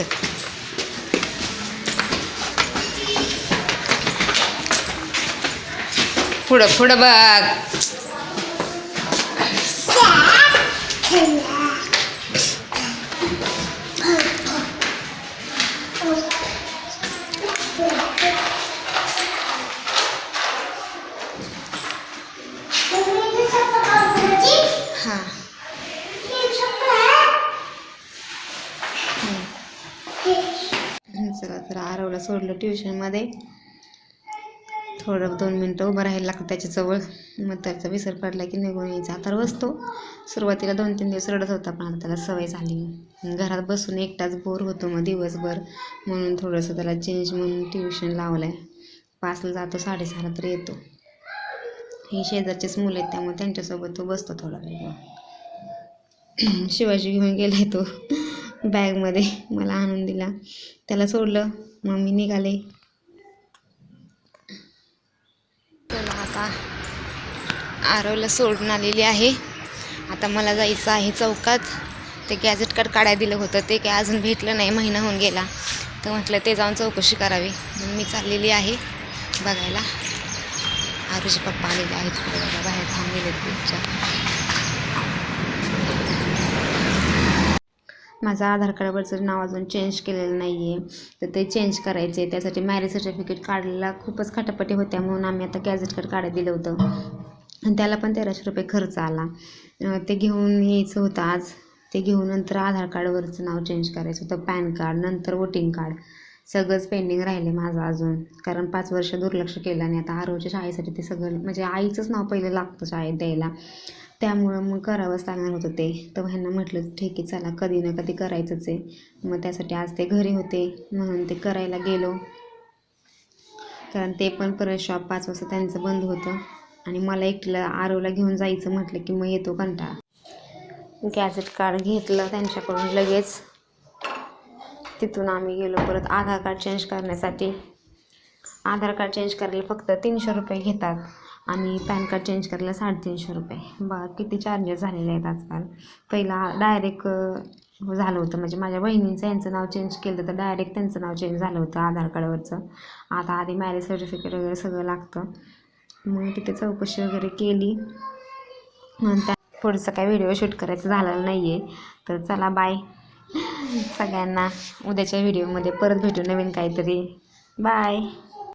असं पुढं पुढं बघ तर आरवला सोडलं ट्युशनमध्ये थोडं दोन मिनटं उभं राहायला लागतं त्याच्याजवळ. मग त्याचा विसर पडला की निघून यायचा. आता बसतो. सुरुवातीला दोन तीन दिवस रडत होता पण आता त्याला सवय झाली. घरात बसून एकटाच बोर होतो मग दिवसभर. म्हणून थोडंसं त्याला चेंज म्हणून ट्युशन लावलं आहे पाचला जातो साडेसहाला तर येतो. ही शेजारचेच मुलं आहेत त्यामुळे त्यांच्यासोबत तो बसतो थोडा वेळ. शिवाजी घेऊन गेलाय तो. बॅगमध्ये मला आणून दिला. त्याला सोडलं. मग मी निघाले. चला आता आरवला सोडून आलेली आहे. आता मला जायचं आहे चौकात. ते गॅजेट कार्ड काढायला दिलं होतं. ते काय अजून भेटलं नाही. महिना होऊन गेला. तर म्हटलं ते जाऊन चौकशी करावी. म्हणून मी चाललेली आहे बघायला. आरुचे पप्पा आलेले आहेत. बाहेर थांबलेले तुमच्या माझं आधार कार्डवरचं नाव अजून चेंज केलेलं नाही आहे तर ते चेंज करायचे त्यासाठी मॅरेज सर्टिफिकेट काढलेला खूपच खटापटी होत्या म्हणून आम्ही आता गॅजेट कार्ड काढायला दिलं होतं. आणि त्याला पण तेराशे रुपये खर्च आला. ते घेऊन यायचं होतं आज. ते घेऊन नंतर आधार कार्डवरचं नाव चेंज करायचं होतं. पॅन कार्ड नंतर वोटिंग कार्ड सगळंच पेंडिंग राहिले माझं अजून. कारण पाच वर्ष दुर्लक्ष केलं आणि आता आरोच्या शाळेसाठी ते सगळं म्हणजे आईचंच नाव पहिलं लागतं शाळेत द्यायला. त्यामुळं मग करावंच लागणार होतं ते. तर ह्यांना म्हटलं ठीक आहे चला कधी ना कधी करायचंच आहे. मग त्यासाठी आज ते घरी होते. म्हणून ते करायला गेलो. कारण ते पण परत शॉप पाच वाजता त्यांचं बंद होतं. आणि मला एकटीला आरोला घेऊन जायचं म्हटलं की मग येतो कंटाळा. गॅजेट कार्ड घेतलं त्यांच्याकडून लगेच. तिथून आम्ही गेलो परत आधार कार्ड चेंज करण्यासाठी. आधार कार्ड चेंज करायला फक्त तीनशे रुपये घेतात आणि पॅन कार्ड चेंज करायला साडेतीनशे रुपये. बघा किती चार्जेस झालेले आहेत आजकाल? पहिला डायरेक्ट झालं होतं. म्हणजे माझ्या बहिणींचं यांचं नाव चेंज केलं तर डायरेक्ट त्यांचं नाव चेंज झालं होतं आधार कार्डवरचं. आता आधी मॅरेज सर्टिफिकेट वगैरे सगळं लागतं. मग तिथे चौकशी वगैरे केली. त्या पुढचं काय व्हिडिओ शूट करायचं झालेलं नाही आहे तर चला बाय सगळ्यांना उद्याच्या व्हिडिओमध्ये परत भेटू नवीन काहीतरी. बाय